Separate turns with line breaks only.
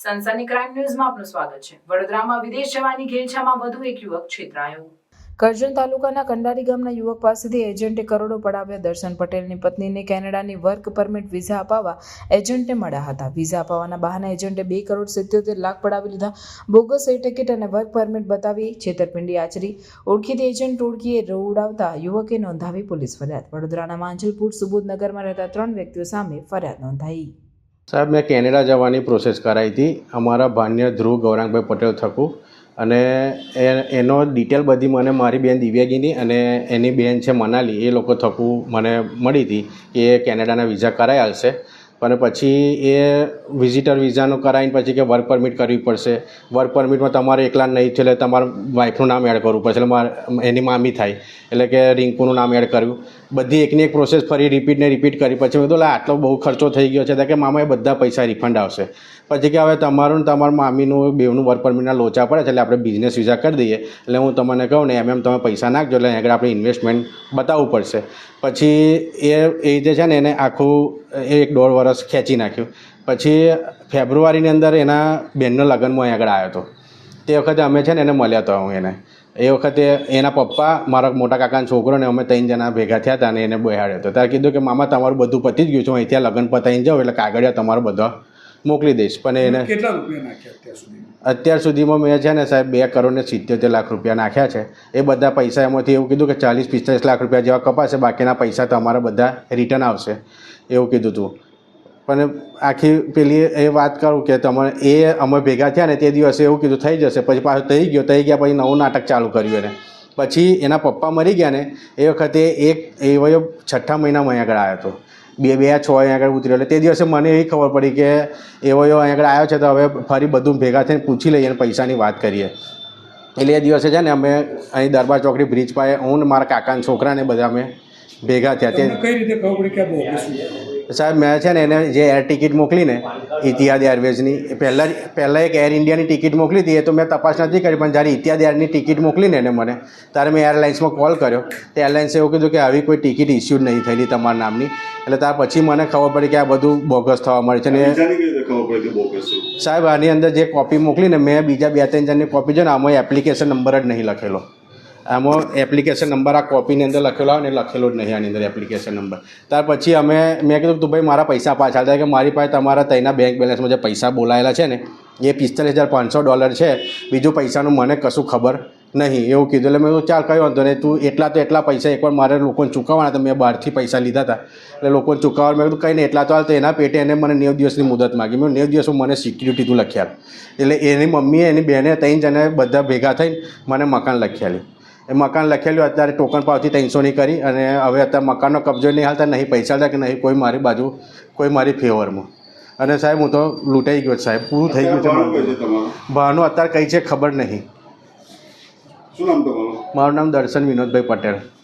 સનસની crime ન્યૂઝમાં આપનું સ્વાગત છે. વડોદરામાં વિદેશ જવાની ઘેલછામાં વધુ એક યુવક છેતરાયો. કરજણ તાલુકાના કંડારી ગામના યુવક પાસેથી એજન્ટે કરોડો પડાવ્યા દર્શન પટેલની પત્નીને કેનેડાની વર્ક પરમિટ વિઝા અપાવવા એજન્ટને મળ્યા હતા. વિઝા અપાવવાના બહાને એજન્ટે બે કરોડ સિત્યોતેર લાખ પડાવી લીધા. બોગસ ટિકિટ અને વર્ક પરમિટ બતાવી છેતરપિંડી આચરી. ઓળખીતી એજન્ટ ટોળકીએ રોડાવતા યુવકે નોંધાવી પોલીસ ફરિયાદ. વડોદરાના માંજલપુર સુબોધનગરમાં રહેતા ત્રણ વ્યક્તિઓ સામે ફરિયાદ નોંધાઈ.
સાહેબ, મેં કેનેડા જવાની પ્રોસેસ કરાવી હતી. અમારા ભાન્ય ધ્રુવ ગૌરાંગભાઈ પટેલ થકું અને એનો ડિટેલ બધી મને મારી બેન દિવ્યાગીની અને એની બેન છે મનાલી, એ લોકો થકું મને મળી હતી કે કેનેડાના વિઝા કરાવી આવશે પણ પછી એ વિઝિટર વિઝાનું કરાવીને પછી કે વર્ક પરમિટ કરવી પડશે. વર્ક પરમિટમાં તમારે એકલા નહીં છે એટલે તમારા વાઈફનું નામ એડ કરવું પડશે. એટલે મારે, એની મામી થાય. એટલે કે રિંકુનું નામ એડ કર્યું. બધી એકની એક પ્રોસેસ ફરી રિપીટ ને રિપીટ કરી. પછી મેં લા, આટલો બહુ ખર્ચો થઈ ગયો છે. કે મામા એ બધા પૈસા રિફંડ આવશે. પછી કે, હવે તમારું ને તમારા મામીનું, બેવનું વર્ક પરમિટના લોચા પડે છે, એટલે આપણે બિઝનેસ વિઝા કરી દઈએ. એટલે હું તમને કહું ને, એમ એમ તમે પૈસા નાખજો, એટલે આગળ આપણે ઇન્વેસ્ટમેન્ટ બતાવવું પડશે. પછી એ એ રીતે છે ને, એને આખું એક દોઢ વર્ષ ખેંચી નાખ્યું. પછી ફેબ્રુઆરીની અંદર એના બેનનો લગ્નમાં આગળ આવ્યો હતો. તે વખતે અમે છે ને એને મળ્યા હતા હું એને. એ વખતે એના પપ્પા મારા મોટા કાકાના છોકરો ને અમે ત્રણ જણા ભેગા થયા હતા અને એને બેહાડ્યો હતો. ત્યારે કીધું કે મામા તમારું બધું પતી જ ગયું છે. હું અહીંથી લગ્ન પતાવીને જાઉં એટલે કાગળિયા તમારો બધા મોકલી દઈશ. પણ એને
કેટલા રૂપિયા નાખ્યા અત્યાર સુધી?
અત્યાર સુધીમાં મેં છે ને સાહેબ બે કરોડ ને સિત્યોતેર લાખ રૂપિયા નાખ્યા છે. એ બધા પૈસા એમાંથી એવું કીધું કે ચાલીસ પિસ્તાલીસ લાખ રૂપિયા જેવા કપાશે. બાકીના પૈસા તમારા બધા રિટર્ન આવશે. એવું કીધું હતું પણ આખી પેલી એ વાત કરું કે તમે એ અમે ભેગા થયા ને તે દિવસે એવું કીધું, થઈ જશે. પછી પાછું થઈ ગયો, થઈ ગયા પછી નવું નાટક ચાલુ કર્યું એને. પછી એના પપ્પા મરી ગયા ને, એ વખતે એક એ વયો છઠ્ઠા મહિનામાં અહીં આગળ આવ્યો હતો. બે બે છ અહીં આગળ ઉતર્યો. એટલે તે દિવસે મને એવી ખબર પડી કે એવો એવો અહીંયા આગળ આવ્યો છે, તો હવે ફરી બધું ભેગા થઈને પૂછી લઈએ અને પૈસાની વાત કરીએ. એટલે એ દિવસે છે ને અમે અહીં દરબાર ચોકડી બ્રિજ પાસે હું ને મારા કાકાના છોકરાને બધા અમે ભેગા થયા. તે
કઈ રીતે ખબર પડી કે
સાહેબ મેં છે ને એને જે એર ટિકિટ મોકલીને ઇતિહાદ એરવેઝની પહેલાં જ પહેલાં એક એર ઇન્ડિયાની ટિકિટ મોકલી હતી એ તો મેં તપાસ નથી કરી પણ જ્યારે ઇતિહાદ એરની ટિકિટ મોકલીને એને મને ત્યારે મેં એરલાઇન્સમાં કોલ કર્યો. તો એરલાઇન્સે એવું કીધું કે આવી કોઈ ટિકિટ ઇસ્યુડ નહીં થયેલી તમારા નામની. એટલે ત્યાર પછી મને ખબર પડી કે આ બધું બોગસ થવા મળે છે ને સાહેબ આની અંદર જે કોપી મોકલીને મેં બીજા બે ત્રણ જણની કોપી છે ને આમાં એપ્લિકેશન નંબર જ નહીં લખેલો. આમાં એપ્લિકેશન નંબર આ કોપીની અંદર લખેલો આવે ને લખેલો જ નહીં આની અંદર એપ્લિકેશન નંબર ત્યાર પછી અમે, મેં કીધું તું ભાઈ મારા પૈસા પાછા થાય કે મારી પાસે તમારા તઈના બેંક બેલેન્સમાં જે પૈસા બોલાયેલા છે ને, એ પિસ્તાલીસ હજાર પાંચસો ડોલર છે. બીજું પૈસાનું મને કશું ખબર નહીં. એવું કીધું. એટલે મેં ચાલ કયો વાંધો નહીં. તું એટલા તો એટલા પૈસા એકવાર મારે લોકોને ચૂકવવાના હતા. મેં બહારથી પૈસા લીધા હતા. એટલે લોકોને ચૂકવવા મેં કીધું, કંઈ નહીં, એટલા તો હાલ તો એના પેટે એને મને નેવ દિવસની મુદત માગી. મેં નેવ દિવસમાં મને સિક્યુરિટી તું લખ્યા એટલે એની મમ્મીએ, એની બહેને, ત્રણ જણે બધા ભેગા થઈને મને મકાન લખ્યાલી એ મકાન લખેલું અત્યારે ટોકન પાવતી ત્રણસોની કરી અને હવે અત્યારે મકાનનો કબજો નહીં હાલતા નહીં પૈસા હતા કે નહીં કોઈ મારી બાજુ કોઈ મારી ફેવરમાં અને સાહેબ હું તો લૂંટાઈ ગયો સાહેબ પૂરું થઈ ગયું છે બહારનું અત્યારે કઈ છે ખબર નહીં.
શું નામ તમારું?
મારું નામ દર્શન વિનોદભાઈ પટેલ.